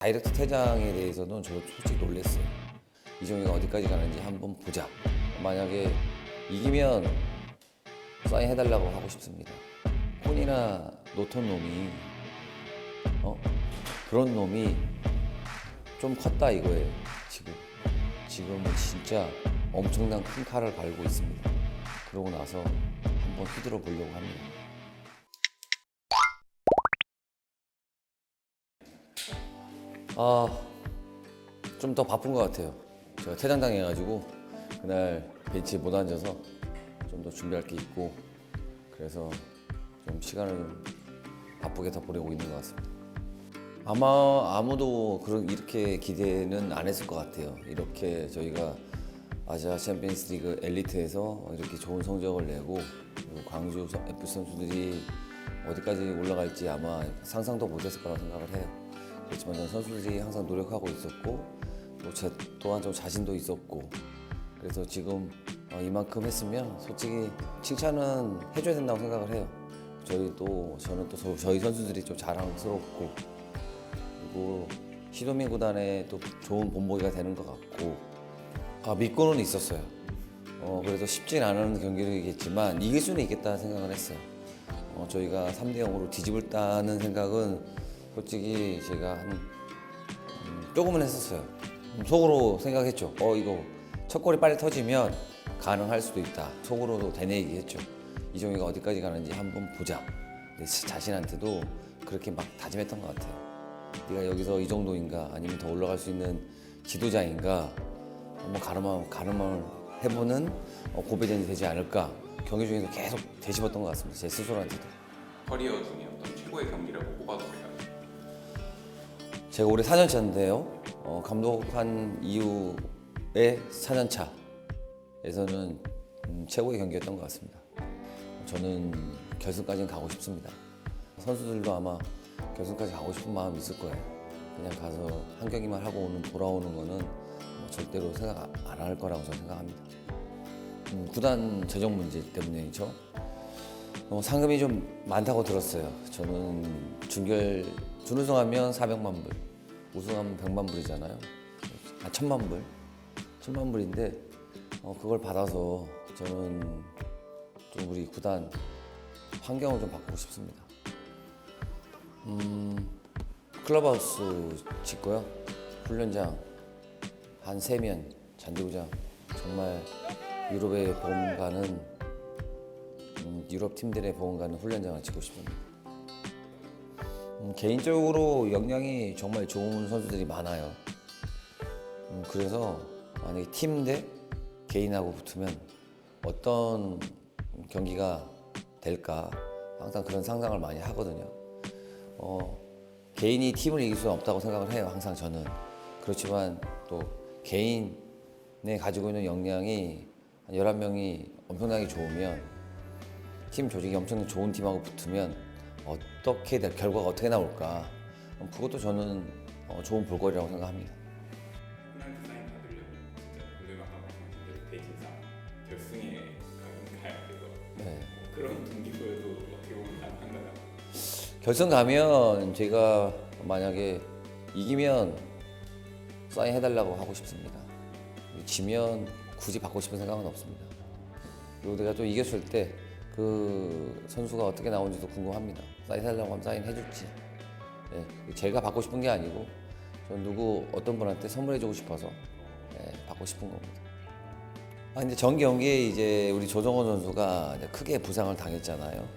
다이렉트 퇴장에 대해서는 저 솔직히 놀랐어요. 이종희가 어디까지 가는지 한번 보자. 만약에 이기면 사인해달라고 하고 싶습니다. 폰이나 노턴 놈이 어 그런 놈이 좀 컸다 이거예요. 지금 지금은 진짜 엄청난 큰 칼을 갈고 있습니다. 그러고 나서 한번 휘두르 보려고 합니다. 아, 좀 더 바쁜 것 같아요. 제가 퇴장당해가지고 그날 벤치에 못 앉아서 좀 더 준비할 게 있고 그래서 좀 시간을 좀 바쁘게 더 보내고 있는 것 같습니다. 아마 아무도 그런 이렇게 기대는 안 했을 것 같아요. 이렇게 저희가 아시아 챔피언스 리그 엘리트에서 이렇게 좋은 성적을 내고 광주 FC 선수들이 어디까지 올라갈지 아마 상상도 못했을 거라고 생각을 해요. 그렇지만 저는 선수들이 항상 노력하고 있었고 또 제 또한 좀 자신도 있었고 그래서 지금 어, 이만큼 했으면 솔직히 칭찬은 해줘야 된다고 생각을 해요. 저희도 저는 또 저- 저희 선수들이 좀 자랑스럽고 그리고 시도민 구단에 또 좋은 본보기가 되는 것 같고 아, 믿고는 있었어요. 어, 그래도 쉽진 않은 경기이겠지만 이길 수는 있겠다 생각을 했어요. 어, 저희가 3대 0으로 뒤집을 다는 생각은 솔직히 제가 한 음, 조금은 했었어요. 음, 속으로 생각했죠. 어 이거 첫 골이 빨리 터지면 가능할 수도 있다. 속으로도 되뇌이기 했죠. 이종희가 어디까지 가는지 한번 보자. 자- 자신한테도 그렇게 막 다짐했던 것 같아요. 네가 여기서 이 정도인가 아니면 더 올라갈 수 있는 지도자인가 한번 가름한 가름을 해보는 어, 고배전이 되지 않을까 경기 중에서 계속 되씹었던 것 같습니다. 제 스스로한테도. 커리어 중에 어떤 최고의 경기라고 꼽아도 될까요? 제가 올해 4년차인데요. 어, 감독한 이후에 4년차에서는 음, 최고의 경기였던 것 같습니다. 저는 결승까지는 가고 싶습니다. 선수들도 아마 결승까지 가고 싶은 마음이 있을 거예요. 그냥 가서 한 경기만 하고 오는 돌아오는 거는 뭐 절대로 생각 안 할 거라고 저는 생각합니다. 음, 구단 재정 문제 때문이죠. 어, 상금이 좀 많다고 들었어요. 저는 준결 준우승하면 400만 불, 우승하면 100만 불이잖아요. 아 천만 불, 천만 불인데 어, 그걸 받아서 저는 좀 우리 구단 환경을 좀 바꾸고 싶습니다. 음, 클럽하우스 짓고요, 훈련장 한 세면, 잔디구장 정말 유럽에 보험가는 음, 유럽 팀들의 보험가는 훈련장을 짓고 싶습니다. 음, 개인적으로 역량이 정말 좋은 선수들이 많아요. 음, 그래서 만약에 팀 대 개인하고 붙으면 어떤 경기가 될까 항상 그런 상상을 많이 하거든요. 어, 개인이 팀을 이길 수는 없다고 생각을 해요. 항상 저는 그렇지만 또 개인에 가지고 있는 역량이 한 11명이 엄청나게 좋으면 팀 조직이 엄청 좋은 팀하고 붙으면 어떻게 될 결과가 어떻게 나올까 어, 그것도 저는 어, 좋은 볼거리라고 생각합니다. 페널티 사인 받으려면 진짜 오늘 아까 말씀하신 대로 대진상 결승에 가면 가야 돼서 네. 뭐 그런 동기부여도 어떻게 보면 가능한가요? 결승 가면 제가 만약에 이기면 사인 해달라고 하고 싶습니다. 지면 굳이 받고 싶은 생각은 없습니다. 그리고 내가 또 이겼을 때 그 선수가 어떻게 나오는지도 궁금합니다. 하면 사인 해줄지. 예, 제가 받고 싶은 게 아니고 전 누구 어떤 분한테 선물해주고 싶어서 예, 받고 싶은 겁니다. 아 근데 전 경기에 이제 우리 조정원 선수가 이제 크게 부상을 당했잖아요.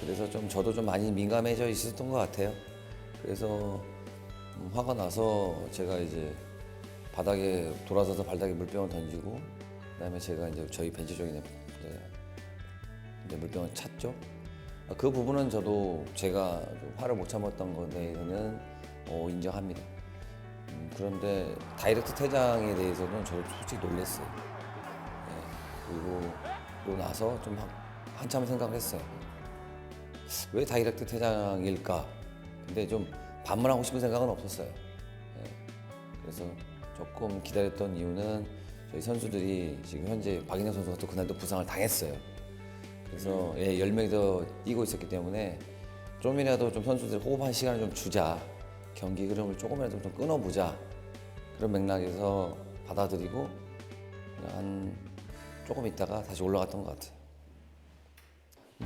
그래서 좀 저도 좀 많이 민감해져 있었던 것 같아요. 그래서 음, 화가 나서 제가 이제 바닥에 돌아서서 발닥에 물병을 던지고 그다음에 제가 이제 저희 벤치 쪽에 이제 이제 물병을 찼죠. 아, 그 부분은 저도 제가 좀 화를 못 참았던 거에 대해서는 어, 인정합니다. 음, 그런데 다이렉트 퇴장에 대해서는 저도 솔직히 놀랐어요. 예, 그리고 그러고 나서 좀 한, 한참 생각을 했어요. 왜 다이렉트 퇴장일까? 근데 좀 반문하고 싶은 생각은 없었어요. 예, 그래서 조금 기다렸던 이유는 저희 선수들이 지금 현재 박인영 선수가 또 그날도 부상을 당했어요. 그래서 예, 10명이 더 뛰고 있었기 때문에 좀이라도 좀 선수들 호흡한 시간을 좀 주자. 경기 흐름을 조금이라도 좀 끊어보자 그런 맥락에서 받아들이고 한 조금 있다가 다시 올라갔던 것 같아요.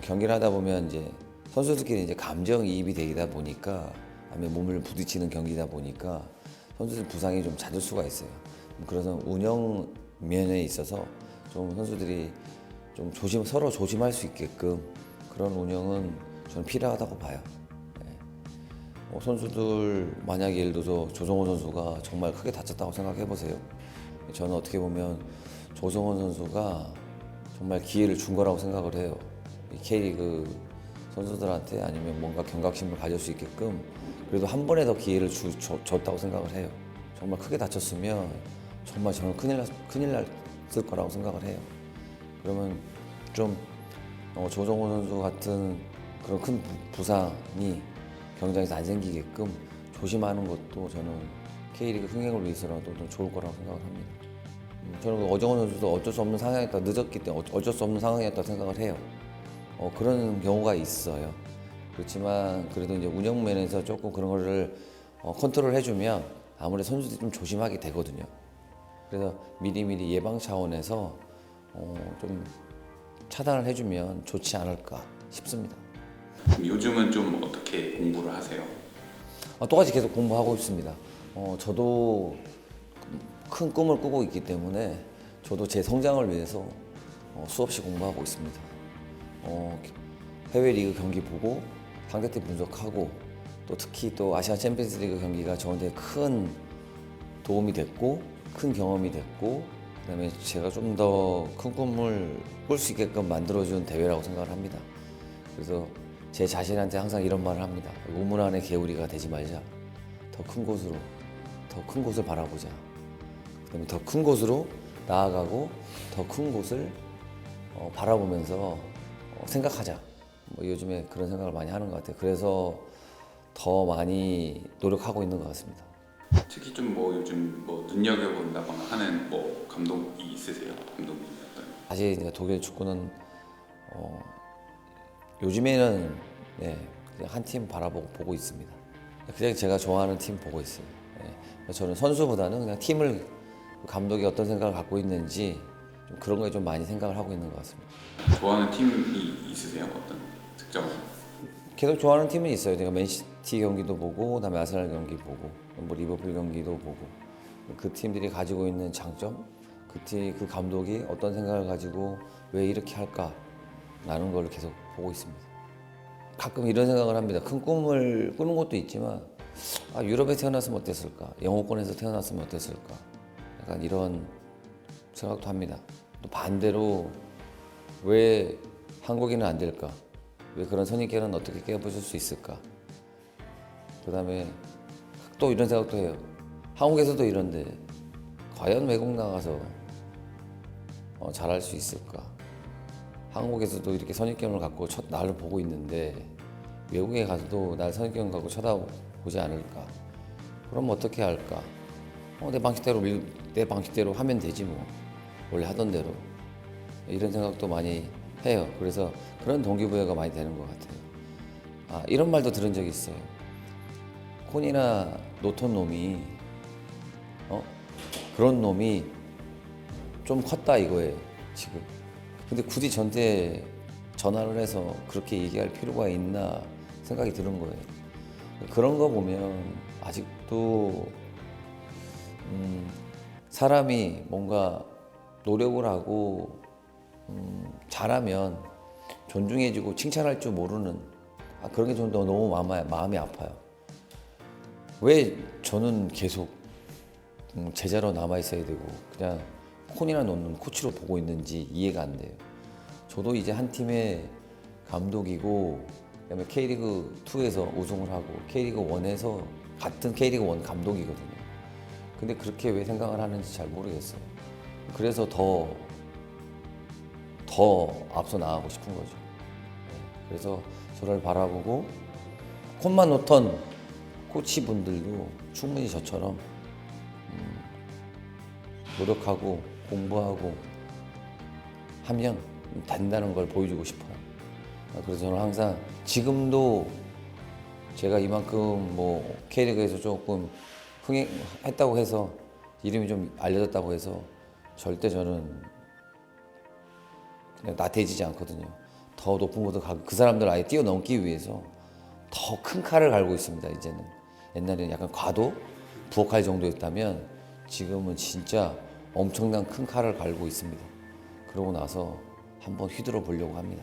경기를 하다 보면 이제 선수들끼리 이제 감정 이입이 되다 보니까 아니면 몸을 부딪히는 경기다 보니까 선수들 부상이 좀 잦을 수가 있어요. 그래서 운영 면에 있어서 좀 선수들이 좀 조심 서로 조심할 수 있게끔 그런 운영은 저는 필요하다고 봐요. 네. 어, 선수들 만약에 예를 들어서 조성호 선수가 정말 크게 다쳤다고 생각해 보세요. 저는 어떻게 보면 조성호 선수가 정말 기회를 준 거라고 생각을 해요. 이 K리그 선수들한테 아니면 뭔가 경각심을 가질 수 있게끔 그래도 한 번에 더 기회를 주, 줬- 줬다고 생각을 해요. 정말 크게 다쳤으면 정말 저는 큰일 났, 큰일 났을 거라고 생각을 해요. 그러면 좀 어, 조정호 선수 같은 그런 큰 부, 부상이 경기장에서 안 생기게끔 조심하는 것도 저는 K리그 흥행을 위해서라도 좀 좋을 거라고 생각을 합니다. 음, 저는 그 어정원 선수도 어쩔 수 없는 상황이었다 늦었기 때문에 어- 어쩔 수 없는 상황이었다 생각을 해요. 어, 그런 경우가 있어요. 그렇지만 그래도 이제 운영 면에서 조금 그런 거를 어, 컨트롤 해주면 아무래도 선수들이 좀 조심하게 되거든요. 그래서 미리미리 예방 차원에서 어, 좀 차단을 해주면 좋지 않을까 싶습니다. 그럼 요즘은 좀 어떻게 공부를 하세요? 어, 똑같이 계속 공부하고 있습니다. 어, 저도 큰 꿈을 꾸고 있기 때문에 저도 제 성장을 위해서 어, 수없이 공부하고 있습니다. 어, 해외 리그 경기 보고 상대팀 분석하고 또 특히 또 아시아 챔피언스 리그 경기가 저한테 큰 도움이 됐고 큰 경험이 됐고 그다음에 제가 좀 더 큰 꿈을 꿀 수 있게끔 만들어준 대회라고 생각을 합니다. 그래서 제 자신한테 항상 이런 말을 합니다. 우물 안에 개구리가 되지 말자. 더 큰 곳으로, 더 큰 곳을 바라보자. 그다음에 더 큰 곳으로 나아가고 더 큰 곳을 어, 바라보면서 어, 생각하자. 뭐 요즘에 그런 생각을 많이 하는 것 같아요. 그래서 더 많이 노력하고 있는 것 같습니다. 특히 좀 뭐 요즘 뭐 눈여겨본다거나 하는 뭐 감독이 있으세요? 감독님 어떤? 사실 이제 독일 축구는 어, 요즘에는 네, 그냥 한팀 바라보고 보고 있습니다. 그냥 제가 좋아하는 팀 보고 있어요. 예. 저는 선수보다는 그냥 팀을 감독이 어떤 생각을 갖고 있는지 좀 그런 거에 좀 많이 생각을 하고 있는 것 같습니다. 좋아하는 팀이 있으세요? 어떤 특정? 계속 좋아하는 팀은 있어요. 제가 맨시 티 경기도 보고, 그다음에 아스날 경기 보고, 뭐 리버풀 경기도 보고 그 팀들이 가지고 있는 장점, 그 팀, 그 감독이 어떤 생각을 가지고 왜 이렇게 할까 라는 걸 계속 보고 있습니다. 가끔 이런 생각을 합니다. 큰 꿈을 꾸는 것도 있지만 아, 유럽에 태어났으면 어땠을까? 영어권에서 태어났으면 어땠을까? 약간 이런 생각도 합니다. 또 반대로 왜 한국인은 안 될까? 왜 그런 선입견은 어떻게 깨부술 수 있을까? 그 다음에 또 이런 생각도 해요. 한국에서도 이런데 과연 외국 나가서 어, 잘할 수 있을까? 한국에서도 이렇게 선입견을 갖고 쳐, 나를 보고 있는데 외국에 가서도 날 선입견 갖고 쳐다보지 않을까? 그럼 어떻게 할까? 어, 내 방식대로 밀- 내 방식대로 하면 되지 뭐 원래 하던 대로 이런 생각도 많이 해요. 그래서 그런 동기부여가 많이 되는 것 같아요. 아, 이런 말도 들은 적이 있어요. 콘이나 노톤 놈이 어? 그런 놈이 좀 컸다 이거예요. 지금. 근데 굳이 저한테 전화를 해서 그렇게 얘기할 필요가 있나 생각이 드는 거예요. 그런 거 보면 아직도 음, 사람이 뭔가 노력을 하고 음, 잘하면 존중해주고 칭찬할 줄 모르는 아, 그런 게 좀 더 너무 마음이, 마음이 아파요. 왜 저는 계속 음, 제자로 남아 있어야 되고 그냥 콘이나 놓는 코치로 보고 있는지 이해가 안 돼요. 저도 이제 한 팀의 감독이고 그다음에 K리그 2에서 우승을 하고 K리그 1에서 같은 K리그 1 감독이거든요. 근데 그렇게 왜 생각을 하는지 잘 모르겠어요. 그래서 더, 더 앞서 나가고 싶은 거죠. 네, 그래서 저를 바라보고 콘만 놓던 코치분들도 충분히 저처럼 음, 노력하고 공부하고 하면 된다는 걸 보여주고 싶어요. 그래서 저는 항상 지금도 제가 이만큼 뭐 K리그에서 조금 흥행했다고 해서 이름이 좀 알려졌다고 해서 절대 저는 나태해지지 않거든요. 더 높은 곳을 가, 그 사람들 아예 뛰어넘기 위해서 더 큰 칼을 갈고 있습니다. 이제는 옛날에는 약간 과도 부엌할 정도였다면 지금은 진짜 엄청난 큰 칼을 갈고 있습니다. 그러고 나서 한번 휘둘러 보려고 합니다.